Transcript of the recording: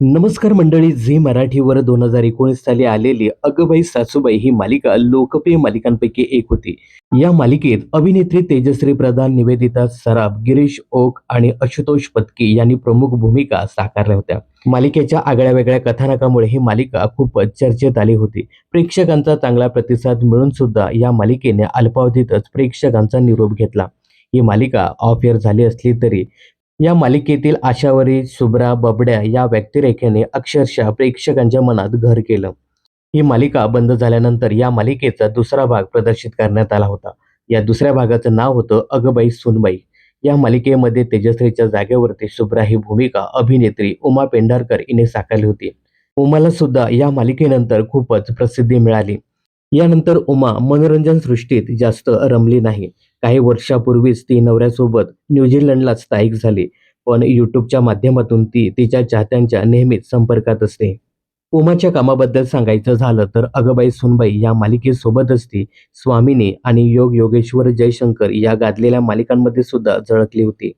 नमस्कार मंडळी झी मराठीवर दोन हजार एकोणीस साली आलेली अगबाई सासूबाई ही मालिका लोकप्रिय मालिकांपैकी एक होती. या मालिकेत अभिनेत्री तेजश्री प्रधान निवेदिता सराफ गिरीश ओक आणि आशुतोष पत्की यांनी प्रमुख भूमिका साकारल्या होत्या. मालिकेच्या आगळ्या वेगळ्या कथानकामुळे ही मालिका खूपच चर्चेत आली होती. प्रेक्षकांचा चांगला प्रतिसाद मिळून सुद्धा या मालिकेने अल्पावधीतच प्रेक्षकांचा निरोप घेतला. ही मालिका ऑफ एअर झाली असली तरी या मालिकेतील आशावरी शुभ्रा बबड्या या व्यक्तिरेखेने अक्षरशः प्रेक्षकांच्या मनात घर केलं. ही मालिका बंद झाल्यानंतर या मालिकेचा दुसरा भाग प्रदर्शित करण्यात आला होता. या दुसऱ्या भागाचं नाव होतं अगबाई सुनबाई. या मालिकेमध्ये तेजश्रीच्या जागेवरती शुभ्रा ही भूमिका अभिनेत्री उमा पेंढारकर हिने साकारली होती. उमाला सुद्धा या मालिकेनंतर खूपच प्रसिद्धी मिळाली. यानंतर उमा मनोरंजन सृष्टीत जास्त रमली नाही. काही वर्षापूर्वीच ती नवऱ्यासोबत न्यूझीलंडला स्थायिक झाली पण यूट्यूबच्या माध्यमातून ती तिच्या चाहत्यांच्या नेहमीच संपर्कात असते. उमाच्या कामाबद्दल सांगायचं झालं तर अगबाई सुनबाई या मालिकेसोबतच ती स्वामिनी आणि योग योगेश्वर जयशंकर या गाजलेल्या मालिकांमध्ये सुद्धा झळकली होती.